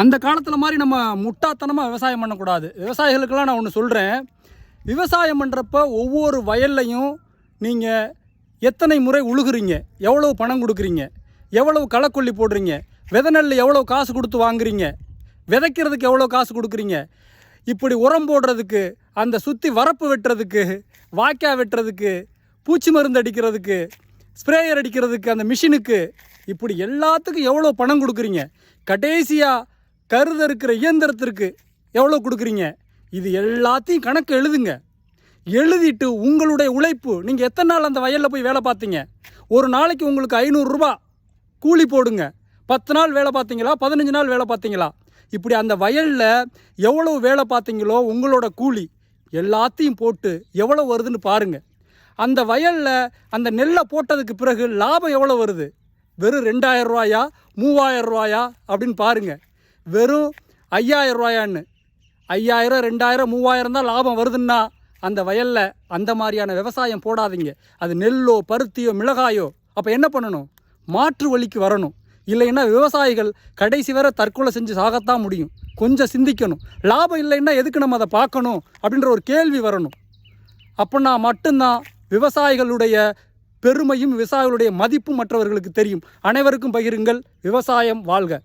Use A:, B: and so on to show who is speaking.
A: அந்த காலத்தில் மாதிரி நம்ம முட்டாத்தனமாக விவசாயம் பண்ணக்கூடாது. விவசாயிகளுக்கெல்லாம் நான் ஒன்று சொல்கிறேன் விவசாயம் பண்ணுறப்ப ஒவ்வொரு வயல்லையும் நீங்கள் எத்தனை முறை உழுகுறீங்க? எவ்வளோ பணம் கொடுக்குறீங்க? எவ்வளவு களைக்கொல்லி போடுறீங்க? விதை நெல் எவ்வளோ காசு கொடுத்து வாங்குறீங்க? விதைக்கிறதுக்கு எவ்வளோ காசு கொடுக்குறீங்க? இப்படி உரம் போடுறதுக்கு அந்த சுற்றி வரப்பு வெட்டுறதுக்கு வாய்க்கால் வெட்டுறதுக்கு பூச்சி மருந்து அடிக்கிறதுக்கு ஸ்ப்ரேயர் அடிக்கிறதுக்கு அந்த மிஷினுக்கு இப்படி எல்லாத்துக்கும் எவ்வளோ பணம் கொடுக்குறீங்க? கடைசியாக கருத இருக்கிற இயந்திரத்திற்கு எவ்வளோ கொடுக்குறீங்க? இது எல்லாத்தையும் கணக்கு எழுதுங்க. எழுதிட்டு உங்களுடைய உழைப்பு நீங்கள் எத்தனை நாள் அந்த வயலில் போய் வேலை பார்த்தீங்க? ஒரு நாளைக்கு உங்களுக்கு ஐநூறுரூபா கூலி போடுங்க. பத்து நாள் வேலை பார்த்தீங்களா? பதினஞ்சு நாள் வேலை பார்த்தீங்களா? இப்படி அந்த வயலில் எவ்வளவு வேலை பார்த்தீங்களோ உங்களோட கூலி எல்லாத்தையும் போட்டு எவ்வளோ வருதுன்னு பாருங்கள் அந்த வயலில் அந்த நெல்லை போட்டதுக்கு பிறகு லாபம் எவ்வளோ வருது? வெறும் ரெண்டாயிரம் ரூபாயா? மூவாயிரம் ரூபாயா? அப்படின்னு பாருங்கள் வெறும் ஐயாயிரம் ரூபாயான்னு. ஐயாயிரம் ரெண்டாயிரம் மூவாயிரம் தான் லாபம் வருதுன்னா அந்த வயலில் அந்த மாதிரியான விவசாயம் போடாதீங்க. அது நெல்லோ பருத்தியோ மிளகாயோ. அப்போ என்ன பண்ணணும்? மாற்று வழிக்கு வரணும். இல்லைன்னா விவசாயிகள் கடைசி வரை தற்கொலை செஞ்சு சாகத்தான் முடியும். கொஞ்சம் சிந்திக்கணும். லாபம் இல்லைன்னா எதுக்கு நம்ம அதை பார்க்கணும்? அப்படின்ற ஒரு கேள்வி வரணும். அப்படின்னா மட்டும்தான் விவசாயிகளுடைய பெருமையும் விவசாயிகளுடைய மதிப்பும் மற்றவர்களுக்கு தெரியும். அனைவருக்கும் பகிருங்கள். விவசாயம் வாழ்க.